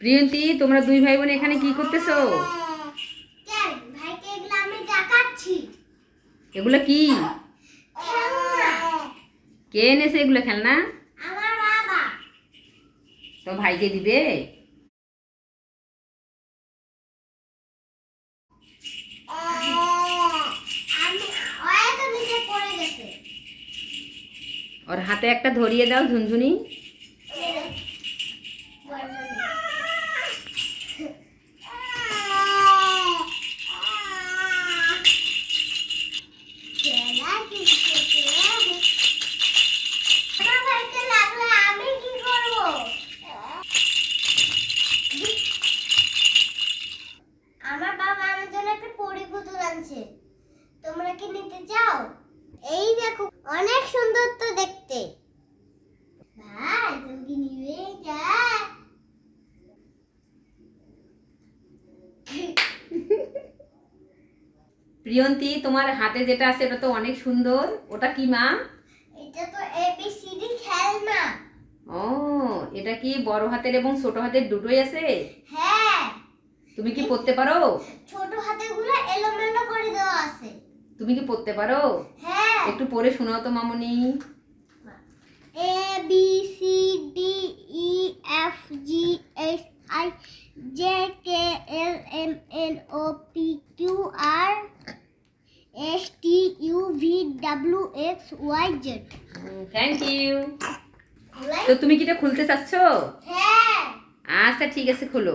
প্রিয়ন্তী তোমরা দুই ভাই বোন এখানে কি করতেছো? এগুলো কি? কে এনেছে এগুলো খেলনা? তো ভাইকে দিবে? ওর হাতে একটা ধরিয়ে দাও ঝুনঝুনি। আনছে তোমরা কি নিতে চাও? এই দেখো অনেক সুন্দর তো দেখতে। ভাই তুমি কি নিবে যা প্রিয়ন্তী তোমার হাতে যেটা আছে ওটা তো অনেক সুন্দর। ওটা কি মা? এটা তো এবিসিডি খেলনা। ও এটা কি বড় হাতের এবং ছোট হাতের দুটোই আছে? হ্যাঁ। তুমি কি পড়তে পারো? ছোট হাতেরগুলো এলোমেলো করে দেওয়া আছে তুমি কি পড়তে পারো? হ্যাঁ। একটু পড়ে শোনাও তো মামনি। A B C D E F G H I J K L M N O P Q R S T U V W X Y Z thank you তো তুমি কি এটা খুলতে চাচ্ছ? হ্যাঁ। আচ্ছা ঠিক আছে খোলো।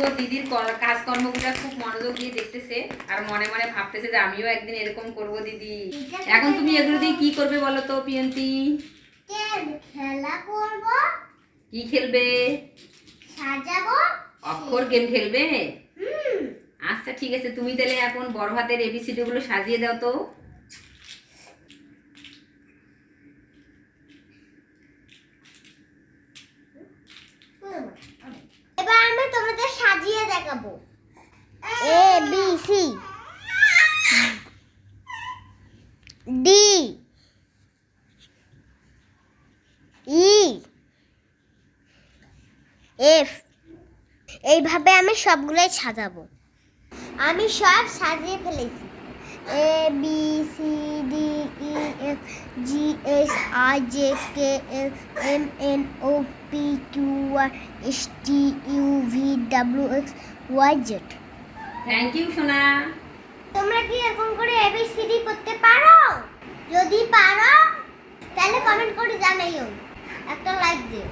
ওর দিদির কর- কাজকর্মগুলো খুব মনোযোগ দিয়ে দেখতেছে আর মনে মনে ভাবতেছে যে আমিও একদিন এরকম করব দিদি। এখন তুমি এগুলো দিয়ে কি করবে বলো তো পিয়ন্তি? কেন খেলা করব। কি খেলবে? সাজাবো। অক্ষর গেম খেলবে? হুম। আচ্ছা ঠিক আছে তুমি তাহলে এখন বড় হাতের এবিসিডি গুলো সাজিয়ে দাও তো এবার আমি তোমাদের সাজিয়ে দেখাবো A B C D E F এইভাবে আমি সবগুলোই সাজাবো। আমি সব সাজিয়ে ফেলেছি। A B C D E F G H I J K L M N O P Q R S T U V W X Y Z thank you সোনা তোমরা কি এরকম করে এবিসিডি করতে পারো? যদি পারো তাহলে কমেন্ট করে জানাইও। একটা লাইক দিও।